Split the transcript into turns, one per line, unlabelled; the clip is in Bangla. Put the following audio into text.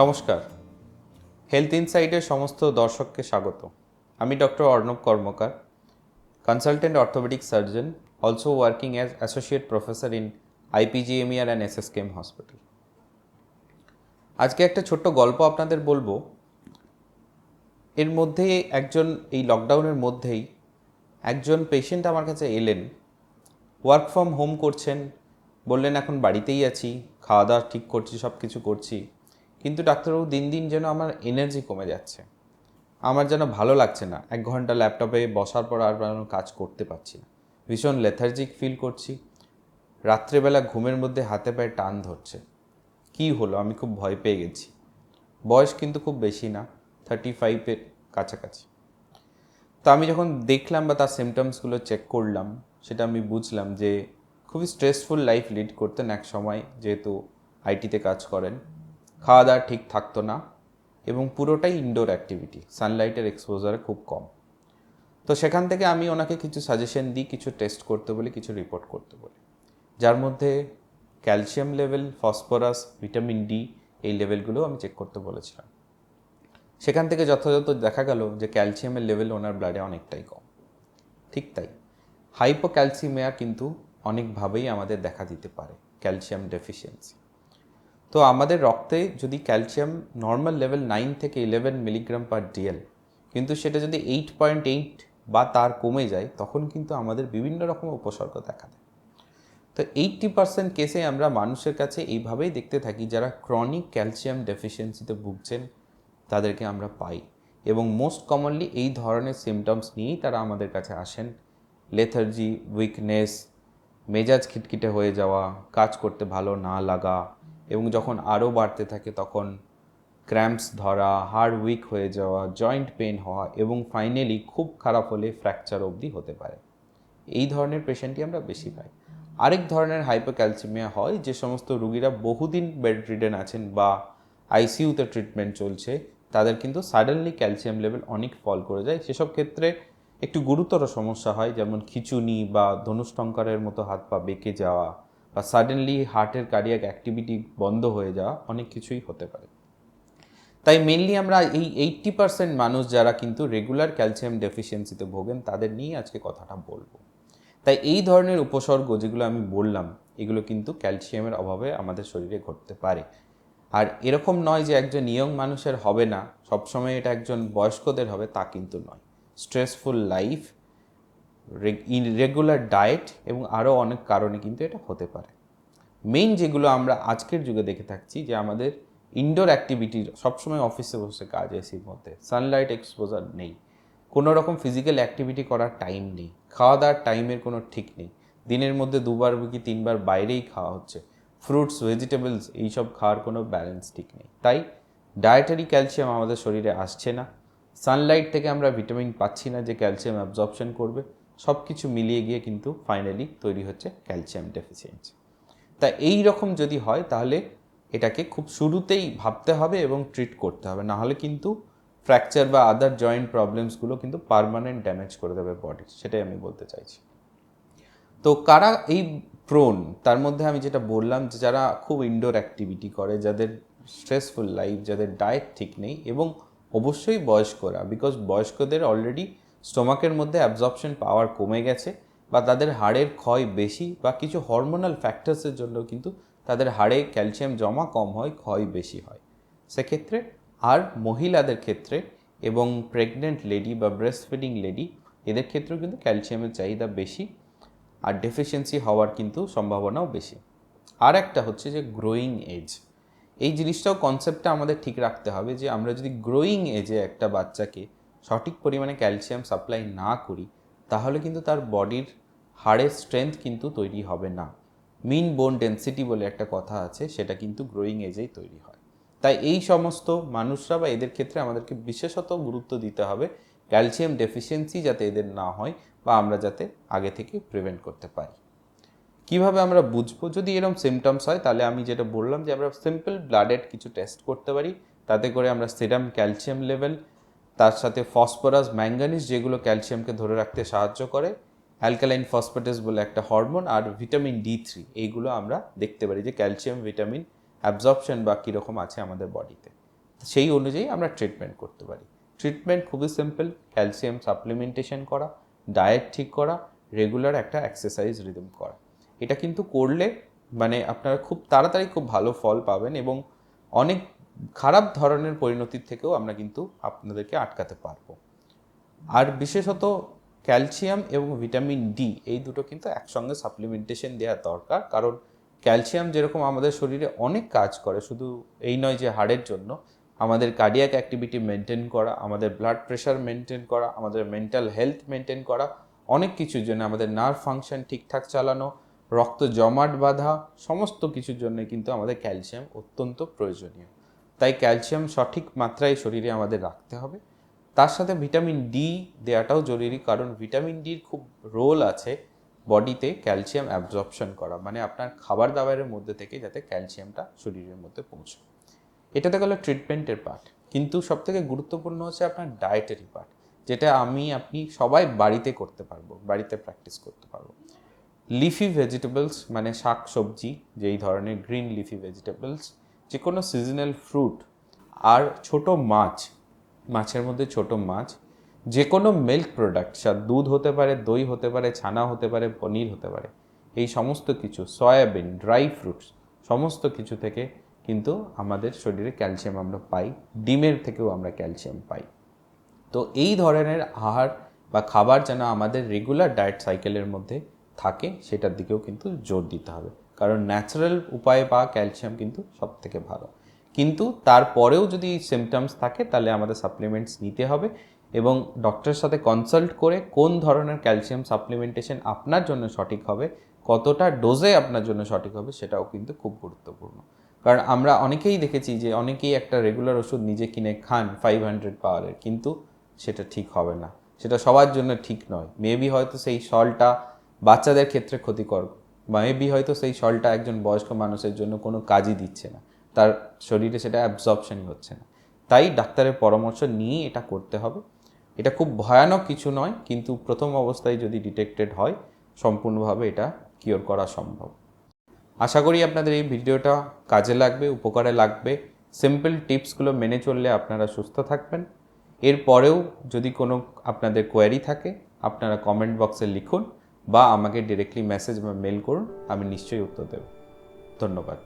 নমস্কার। হেলথ ইনসাইটের সমস্ত দর্শককে স্বাগত। আমি doctor Arnab Karmakar consultant orthopaedic surgeon also working as associate professor in IPGMER and SSKM hospital আজকে একটা ছোট্ট গল্প আপনাদের বলব। এর মধ্যে একজন, এই লকডাউনের মধ্যেই একজন পেশেন্ট আমার কাছে এলেন। ওয়ার্ক ফ্রম হোম করছেন, বললেন, এখন বাড়িতেই আছি খাওয়া দাওয়া ঠিক করছি সব কিছু করছি। কিন্তু ডাক্তারবাবু, দিন দিন যেন আমার এনার্জি কমে যাচ্ছে। আমার যেন ভালো লাগছে না। এক ঘণ্টা ল্যাপটপে বসার পর আর কাজ করতে পারছি না। ভীষণ লেথার্জিক ফিল করছি। রাত্রেবেলা ঘুমের মধ্যে হাতে পায়ে টান ধরছে। কি হলো? আমি খুব ভয় পেয়ে গেছি। বয়স কিন্তু খুব বেশি না থার্টি ফাইভের কাছাকাছি। তো আমি যখন দেখলাম বা তার সিমটমসগুলো চেক করলাম, সেটা আমি বুঝলাম যে খুবই স্ট্রেসফুল লাইফ লিড করতেন এক সময়, যেহেতু আইটিতে কাজ করেন। খাওয়া দাওয়া ঠিক থাকতো না এবং পুরোটাই ইনডোর অ্যাক্টিভিটি সানলাইটের এক্সপোজারে খুব কম। তো সেখান থেকে আমি ওনাকে কিছু সাজেশন দিই, কিছু টেস্ট করতে বলি, কিছু রিপোর্ট করতে বলি। যার মধ্যে calcium level phosphorus vitamin D এই লেভেলগুলো আমি চেক করতে বলেছিলাম। সেখান থেকে যথাযথ দেখা গেল যে ক্যালসিয়ামের লেভেল ওনার ব্লাডে অনেকটাই কম। ঠিক তাই। হাইপোক্যালসিমিয়া কিন্তু অনেকভাবেই আমাদের দেখা দিতে পারে ক্যালসিয়াম ডেফিসিয়েন্সি তো আমাদের রক্তে যদি ক্যালসিয়াম নর্মাল লেভেল নাইন থেকে ইলেভেন মিলিগ্রাম পার ডিএল, কিন্তু সেটা যদি এইট পয়েন্ট এইট বা তার কমে যায়, তখন কিন্তু আমাদের বিভিন্ন রকম উপসর্গ দেখা দেয়। তো এইটটি পার্সেন্ট কেসে আমরা মানুষের কাছে এইভাবেই দেখতে থাকি যারা ক্রনিক ক্যালসিয়াম ডেফিসিয়েন্সিতে ভুগছেন, তাদেরকে আমরা পাই। এবং মোস্ট কমনলি এই ধরনের সিমটমস নিয়েই তারা আমাদের কাছে আসেন। লেথার্জি, উইকনেস, মেজাজ খিটখিটে হয়ে যাওয়া, কাজ করতে ভালো না লাগা এবং যখন আরও বাড়তে থাকে তখন ক্র্যাম্পস ধরা হাড় উইক হয়ে যাওয়া জয়েন্ট পেন হওয়া এবং ফাইনালি খুব খারাপ হলে ফ্র্যাকচার অবধি হতে পারে। এই ধরনের পেশেন্টই আমরা বেশি পাই। আরেক ধরনের হাইপোক্যালসিমিয়া হয় যে সমস্ত রুগীরা বহুদিন বেড রিডেন আছেন বা আইসিইউতে ট্রিটমেন্ট চলছে, তাদের কিন্তু সাডেনলি ক্যালসিয়াম লেভেল অনেক ফল করে যায়। সেসব ক্ষেত্রে একটু গুরুতর সমস্যা হয়, যেমন খিচুনি বা ধনুষ্টঙ্করের মতো হাত পা বেঁকে যাওয়া বা সাডেনলি হার্টের কার্ডিয়াক অ্যাক্টিভিটি বন্ধ হয়ে যাওয়া অনেক কিছুই হতে পারে। তাই মেনলি আমরা এই এইট্টি পার্সেন্ট মানুষ যারা কিন্তু রেগুলার ক্যালসিয়াম ডেফিসিয়েন্সিতে ভোগেন, তাদের নিয়ে আজকে কথাটা বলব। তাই এই ধরনের উপসর্গ যেগুলো আমি বললাম, এগুলো কিন্তু ক্যালসিয়ামের অভাবে আমাদের শরীরে ঘটতে পারে। আর এরকম নয় যে একজন ইয়ং মানুষের হবে না, সবসময় এটা একজন বয়স্কদের হবে তা কিন্তু নয়। স্ট্রেসফুল লাইফ ইরেগুলার ডায়েট এবং আরও অনেক কারণে কিন্তু এটা হতে পারে। মেইন যেগুলো আমরা আজকের যুগে দেখে থাকছি যে আমাদের ইনডোর অ্যাক্টিভিটির সবসময় অফিসে বসে কাজ এসির মধ্যে। সানলাইট এক্সপোজার নেই। কোনো রকম ফিজিক্যাল অ্যাক্টিভিটি করার টাইম নেই। খাওয়া দাওয়ার টাইমের কোনো ঠিক নেই। দিনের মধ্যে দুবার কি তিনবার বাইরেই খাওয়া হচ্ছে। ফ্রুটস ভেজিটেবলস এইসব খাওয়ার কোনো ব্যালেন্স ঠিক নেই। তাই ডায়েটারি ক্যালসিয়াম আমাদের শরীরে আসছে না। সানলাইট থেকে আমরা ভিটামিন পাচ্ছি না যে ক্যালসিয়াম অ্যাবজর্পশন করবে। সব কিছু মিলিয়ে গিয়ে কিন্তু ফাইনালি তৈরি হচ্ছে ক্যালসিয়াম ডেফিসিয়েন্সি তা এই রকম যদি হয় তাহলে এটাকে খুব শুরুতেই ভাবতে হবে এবং ট্রিট করতে হবে। না হলে কিন্তু ফ্র্যাকচার বা আদার জয়েন্ট প্রবলেমসগুলো কিন্তু পারমানেন্ট ড্যামেজ করে দেবে বডি সেটাই আমি বলতে চাইছি। তো কারা এই প্রোন তার মধ্যে আমি যেটা বললাম যে যারা খুব ইনডোর অ্যাক্টিভিটি করে, যাদের স্ট্রেসফুল লাইফ যাদের ডায়েট ঠিক নেই এবং অবশ্যই বয়স্করা বিকজ বয়স্কদের অলরেডি স্টোমাকের মধ্যে অ্যাবজর্পশন পাওয়ার কমে গেছে বা তাদের হাড়ের ক্ষয় বেশি বা কিছু হরমোনাল ফ্যাক্টার্সের জন্য কিন্তু তাদের হাড়ে ক্যালসিয়াম জমা কম হয়, ক্ষয় বেশি হয়। সেক্ষেত্রে আর মহিলাদের ক্ষেত্রে এবং প্রেগনেন্ট লেডি বা ব্রেস্ট ফিডিং লেডি এদের ক্ষেত্রেও কিন্তু ক্যালসিয়ামের চাহিদা বেশি আর ডেফিসিয়েন্সি হওয়ার কিন্তু সম্ভাবনাও বেশি। আর একটা হচ্ছে যে গ্রোয়িং এজ এই জিনিসটাও কনসেপ্টটা আমাদের ঠিক রাখতে হবে যে আমরা যদি গ্রোয়িং এজে একটা বাচ্চাকে সঠিক পরিমাণে ক্যালসিয়াম সাপ্লাই না করি, তাহলে কিন্তু তার বডির হাড়ের স্ট্রেংথ কিন্তু তৈরি হবে না। মিন বোন ডেন্সিটি বলে একটা কথা আছে, সেটা কিন্তু গ্রোয়িং এজেই তৈরি হয়। তাই এই সমস্ত মানুষরা বা এদের ক্ষেত্রে আমাদেরকে বিশেষত গুরুত্ব দিতে হবে ক্যালসিয়াম ডেফিসিয়েন্সি যাতে এদের না হয় বা আমরা যাতে আগে থেকে প্রিভেন্ট করতে পারি। কীভাবে আমরা বুঝব? যদি এরকম সিমটমস হয়, তাহলে আমি যেটা বললাম যে আমরা সিম্পল ব্লাডের কিছু টেস্ট করতে পারি, তাতে করে আমরা সিরাম ক্যালসিয়াম লেভেল তার সাথে ফসফরাস, ম্যাঙ্গানিজ যেগুলো ক্যালসিয়ামকে ধরে রাখতে সাহায্য করে, অ্যালকালাইন ফসফেটেস বলে একটা হরমোন আর ভিটামিন ডি থ্রি, এইগুলো আমরা দেখতে পারি যে ক্যালসিয়াম, ভিটামিন অ্যাবজর্পশন বা কীরকম আছে আমাদের বডিতে। সেই অনুযায়ী আমরা ট্রিটমেন্ট করতে পারি। ট্রিটমেন্ট খুবই সিম্পল, ক্যালসিয়াম সাপ্লিমেন্টেশন করা, ডায়েট ঠিক করা, রেগুলার একটা এক্সারসাইজ রিদম করা। এটা কিন্তু করলে মানে আপনারা খুব তাড়াতাড়ি খুব ভালো ফল পাবেন এবং অনেক খারাপ ধরনের পরিণতির থেকেও আমরা কিন্তু আপনাদেরকে আটকাতে পারব। আর বিশেষত ক্যালসিয়াম এবং ভিটামিন ডি, এই দুটো কিন্তু একসঙ্গে সাপ্লিমেন্টেশন দেওয়া দরকার। কারণ ক্যালসিয়াম যেরকম আমাদের শরীরে অনেক কাজ করে, শুধু এই নয় যে হাড়ের জন্য, আমাদের কার্ডিয়াক অ্যাক্টিভিটি মেনটেন করা, আমাদের ব্লাড প্রেশার মেনটেন করা, আমাদের মেন্টাল হেলথ মেনটেন করা, অনেক কিছুর জন্য আমাদের নার্ভ ফাংশন ঠিকঠাক চালানো, রক্ত জমাট বাঁধা, সমস্ত কিছুর জন্য কিন্তু আমাদের ক্যালসিয়াম অত্যন্ত প্রয়োজনীয়। তাই ক্যালসিয়াম সঠিক মাত্রায় শরীরে আমাদের রাখতে হবে। তার সাথে ভিটামিন ডি দেওয়াটাও জরুরি, কারণ ভিটামিন ডির খুব রোল আছে বডিতে ক্যালসিয়াম অ্যাবজর্পশন করা মানে আপনার খাবার দাবারের মধ্যে থেকে যাতে ক্যালসিয়ামটা শরীরের মধ্যে পৌঁছে এটাতে গেল ট্রিটমেন্টের পার্ট। কিন্তু সবথেকে গুরুত্বপূর্ণ হচ্ছে আপনার ডায়েটারি পার্ট যেটা আমি, আপনি সবাই বাড়িতে করতে পারব, বাড়িতে প্র্যাকটিস করতে পারব। লিফি ভেজিটেবলস মানে শাক সবজি, যেই ধরনের গ্রিন লিফি ভেজিটেবলস যে কোনো সিজনাল ফ্রুট আর ছোট মাছ, মাছের মধ্যে ছোট মাছ যে কোনো মিল্ক প্রোডাক্ট সা দুধ হতে পারে, দই হতে পারে, ছানা হতে পারে, পনির হতে পারে, এই সমস্ত কিছু সয়াবিন ড্রাই ফ্রুটস সমস্ত কিছু থেকে কিন্তু আমাদের শরীরে ক্যালসিয়াম আমরা পাই, ডিমের থেকেও আমরা ক্যালসিয়াম পাই। তো এই ধরনের আহার বা খাবার যেন আমাদের রেগুলার ডায়েট সাইকেলের মধ্যে থাকে, সেটার দিকেও কিন্তু জোর দিতে হবে। কারণ ন্যাচারাল উপায়ে পাওয়া ক্যালসিয়াম কিন্তু সব থেকে ভালো। কিন্তু তারপরেও যদি সিমটমস থাকে, তাহলে আমাদের সাপ্লিমেন্টস নিতে হবে এবং ডক্টরের সাথে কনসাল্ট করে কোন ধরনের ক্যালসিয়াম সাপ্লিমেন্টেশন আপনার জন্য সঠিক হবে, কতটা ডোজে আপনার জন্য সঠিক হবে, সেটাও কিন্তু খুব গুরুত্বপূর্ণ। কারণ আমরা অনেকেই দেখেছি যে অনেকেই একটা রেগুলার ওষুধ নিজে কিনে খান ফাইভ হান্ড্রেড পাওয়ারের কিন্তু সেটা ঠিক হবে না। সেটা সবার জন্য ঠিক নয়। মেবি হয়তো সেই সলটা বাচ্চাদের ক্ষেত্রে ক্ষতিকর মেবি হয়তো সেই সলটা একজন বয়স্ক মানুষের জন্য কোনো কাজই দিচ্ছে না। তার শরীরে সেটা অ্যাবজর্পশনই হচ্ছে না। তাই ডাক্তারের পরামর্শ নিয়ে এটা করতে হবে। এটা খুব ভয়ানক কিছু নয়, কিন্তু প্রথম অবস্থায় যদি ডিটেক্টেড হয়, সম্পূর্ণভাবে এটা কিওর করা সম্ভব। আশা করি আপনাদের এই ভিডিওটা কাজে লাগবে, উপকারে লাগবে। সিম্পল টিপসগুলো মেনে চললে আপনারা সুস্থ থাকবেন। এরপরেও যদি কোনো আপনাদের কোয়ারি থাকে, আপনারা কমেন্ট বক্সে লিখুন। বা আমাকে ডিরেক্টলি মেসেজ বা মেল করুন আমি নিশ্চয়ই উত্তর দেব। ধন্যবাদ।